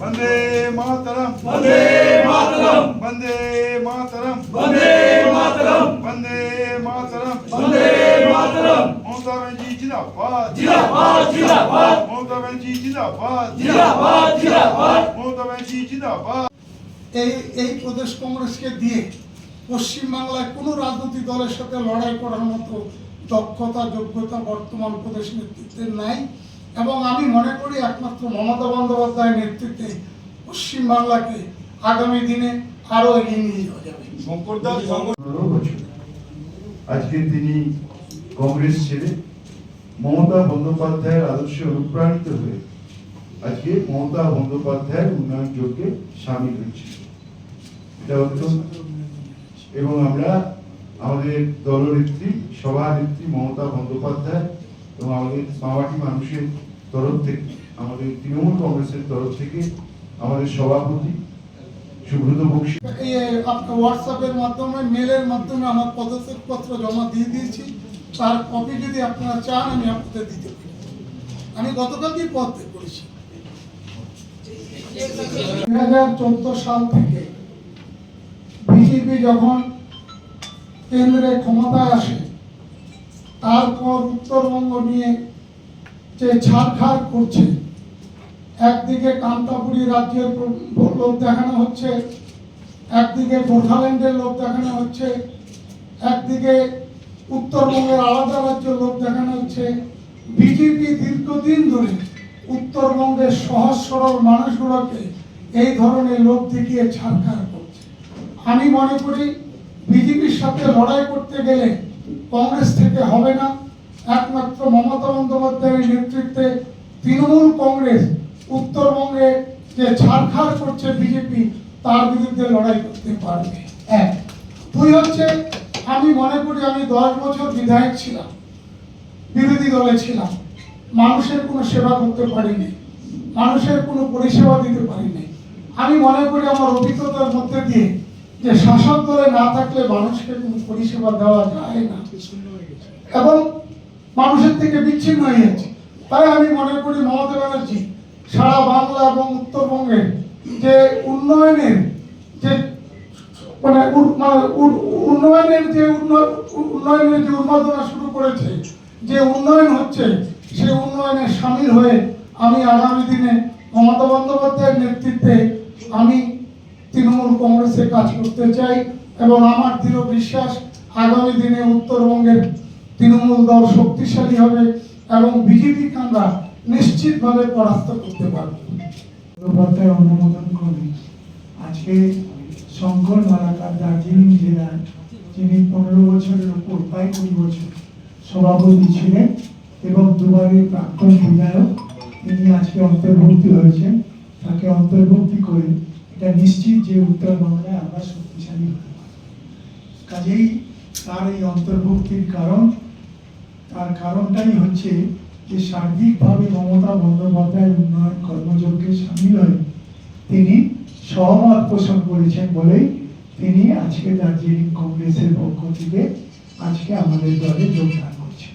వందే మాతరం వందే మాతరం వందే మాతరం వందే మాతరం వందే మాతరం వందే మాతరం మమతా బెనర్జీ జిందాబాద్ జిందాబాద్ జిందాబాద్ మమతా బెనర్జీ జిందాబాద్ జిందాబాদ జిందాబాদ মমতা ব্যানার্জি জিন্দাবাদ এই এই প্রদেশ কংগ্রেসকে দিয়ে পশ্চিমবাংলায় কোনো রাজনৈতিক দলের সাথে লড়াই করার মতো দক্ষতা যোগ্যতা বর্তমান প্রদেশ নেতৃত্বের নাই এবং আমি মনে করি একমাত্র মমতা বন্দ্যোপাধ্যায়ের নেতৃত্বে পশ্চিমবাংলাকে আগামী দিনে আরও এগিয়ে নিয়ে যাওয়া যাবে। আজকে তিনি কংগ্রেস ছেড়ে মমতা বন্দ্যোপাধ্যায়ের আদর্শে অনুপ্রাণিত হয়ে আজকে মমতা বন্দ্যোপাধ্যায়ের উন্নয়ন যোগ্যে সামিল হয়েছে এটা অত্যন্ত এবং আমরা আমাদের দলনেত্রী সভানেত্রী মমতা বন্দ্যোপাধ্যায় এবং আমাদের মামাটি মানুষের তরফ থেকে, আমাদের তৃণমূল কংগ্রেসের তরফ থেকে আমাদের সভাপতি সুব্রত বক্সী। আপনার হোয়াটসঅ্যাপের মাধ্যমে মেলের মাধ্যমে আমার পদত্যাগপত্র জমা দিয়ে দিয়েছি। তার কপি যদি আপনারা চান, আমি আপনাদের দিতে পারি। আমি গতকালকেই পদ ত্যাগ করেছি। দুই হাজার চোদ্দ সাল থেকে বিজেপি যখন কেন্দ্রে ক্ষমতায় আসে, তারপর উত্তরবঙ্গ নিয়ে যে ছাড়খাড় করছে, একদিকে কান্তাপুরী রাজ্যের লোক দেখানো হচ্ছে, একদিকে গোর্খাল্যান্ডের লোক দেখানো হচ্ছে, একদিকে উত্তরবঙ্গের আলাদা রাজ্যের লোক দেখানো হচ্ছে। বিজেপি দীর্ঘদিন ধরে উত্তরবঙ্গের সহজ সরল মানুষগুলোকে এই ধরনের লোক দেখিয়ে ছাড়খাড় করছে। আমি মনে করি বিজেপির সাথে লড়াই করতে গেলে কংগ্রেস থেকে হবে না। একমাত্র মমতা বন্দ্যোপাধ্যায়ের নেতৃত্বে তৃণমূল কংগ্রেস উত্তরবঙ্গে যে ছাড়খাড় করছে বিজেপি, তার বিরুদ্ধে লড়াই করতে পারবে। এক। দুই হচ্ছে, আমি মনে করি আমি দশ বছর বিধায়ক ছিলাম, বিরোধী দলে ছিলাম। মানুষের কোনো সেবা করতে পারিনি, মানুষের কোনো পরিষেবা দিতে পারিনি। আমি মনে করি আমার অভিজ্ঞতার মধ্যে দিয়ে যে শাসক দলে না থাকলে মানুষকে পরিষেবা দেওয়া যায় না। এবং মানুষের থেকে বিচ্ছিন্ন হয়ে যাচ্ছে। তাই আমি মনে করি, মমতা ব্যানার্জি, সারা বাংলা এবং উত্তরবঙ্গের যে উন্নয়নের যে মানে মানে উন্নয়নের যে উন্ন- উন্নয়নের যে উন্মাদনা শুরু করেছে, যে উন্নয়ন হচ্ছে সেই উন্নয়নে সামিল হয়ে আমি আগামী দিনে মমতা বন্দ্যোপাধ্যায়ের নেতৃত্বে আমি তৃণমূল কংগ্রেসে কাজ করতে চাই এবং আমার দৃঢ় বিশ্বাস আগামী দিনে উত্তরবঙ্গের তৃণমূল দল শক্তিশালী হবে এবং বিজেপিকে আমরা নিশ্চিতভাবে পরাস্ত করতে পারব। অনুমোদন করে আজকে শঙ্কর মালাকার দার্জিলিং জেলার যিনি পনেরো বছরের উপর, প্রায় কুড়ি বছর সভাপতি ছিলেন এবং দুবারের প্রাক্তন বিধায়ক, তিনি আজকে অন্তর্ভুক্তি হয়েছেন। তাকে অন্তর্ভুক্তি করে এটা নিশ্চিত যে উত্তরবঙ্গে আমরা শক্তিশালী হতে কাজেই তার এই অন্তর্ভুক্তির কারণ, তার কারণটাই হচ্ছে যে সার্বিকভাবে মমতা বন্দ্যোপাধ্যায় উন্নয়ন কর্মযজ্ঞে সামিল হয়ে তিনি সহমত পোষণ করেছেন বলেই তিনি আজকে দার্জিলিং কংগ্রেসের পক্ষ থেকে আজকে আমাদের দলে যোগদান করছেন।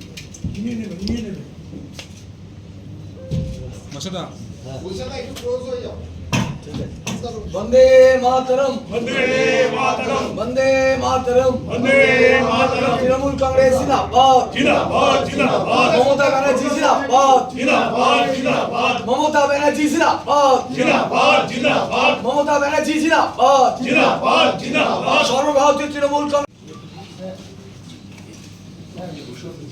वंदे मातरम वंदे मातरम वंदे मातरम वंदे मातरम तृणमूल कांग्रेस जिंदाबाद जिंदाबाद जिंदाबाद ममता बनर्जी जिंदाबाद जिंदाबाद जिंदाबाद ममता बनर्जी जिंदाबाद जिंदाबाद जिंदाबाद ममता बनर्जी जिंदाबाद जिंदाबाद जिंदाबाद সর্বভারতীয় তৃণমূল Душевный